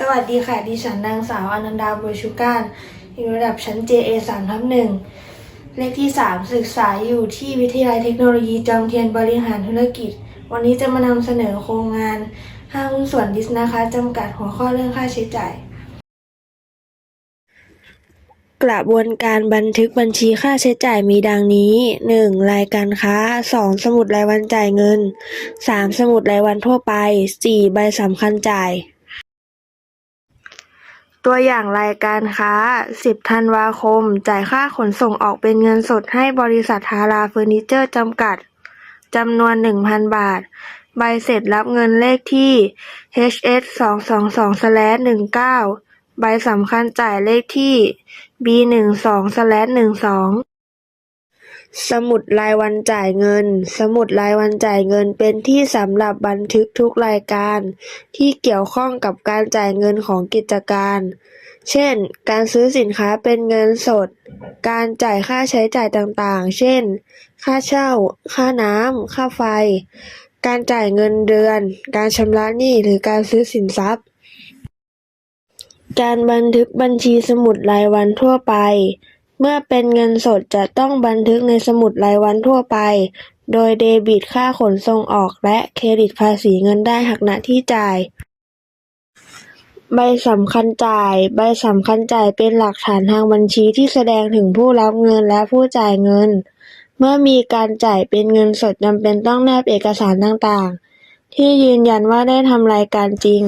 สวัสดีค่ะ ดิฉันนางสาวอนันดาบุญชุการอยู่ระดับชั้น JA 3ทับหนึ่งเลขที่ 3 ศึกษาอยู่ที่วิทยาลัยเทคโนโลยีจอมเทียนบริหารธุรกิจ วันนี้จะมานำเสนอโครงงานห้างหุ้นส่วนดิสนะคะจำกัดหัวข้อเรื่องค่าใช้จ่าย กระบวนการบันทึกบัญชีค่าใช้จ่ายมีดังนี้ 1. รายการค้า 2. สมุดรายวันจ่ายเงิน 3. สมุดรายวันทั่วไป 4. ใบสำคัญจ่าย ตัวอย่างรายการค้า 10 ธันวาคม จ่ายค่าขนส่งออกเป็นเงินสดให้บริษัททาราเฟอร์นิเจอร์จำกัดจำนวน 1,000 บาท ใบเสร็จรับเงินเลขที่ HS 222 19ใบสำคัญจ่ายเลขที่ B 12 12 สมุดรายวันจ่ายเงิน สมุดรายวันจ่ายเงิน เป็นที่สำหรับบันทึกทุกรายการ ที่เกี่ยวข้องกับการจ่ายเงินของกิจการ เช่น การซื้อสินค้าเป็นเงินสด การจ่ายค่าใช้จ่ายต่างๆ เช่น ค่าเช่า ค่าน้ำ ค่าไฟ การจ่ายเงินเดือน การชำระหนี้หรือการซื้อสินทรัพย์ การบันทึกบัญชีสมุดรายวันทั่วไป เมื่อเป็นเงินสดจะต้องบันทึกในสมุดรายวันทั่วไป โดยเดบิตค่าขนส่งออก และเครดิตภาษีเงินได้หักณที่จ่าย ใบสำคัญจ่าย ใบสำคัญจ่ายเป็นหลักฐานทางบัญชีที่แสดงถึงผู้รับเงินและผู้จ่ายเงิน เมื่อมีการจ่ายเป็นเงินสดจำเป็นต้องแนบเอกสารต่างๆ ที่ยืนยันว่าได้ทำรายการจริง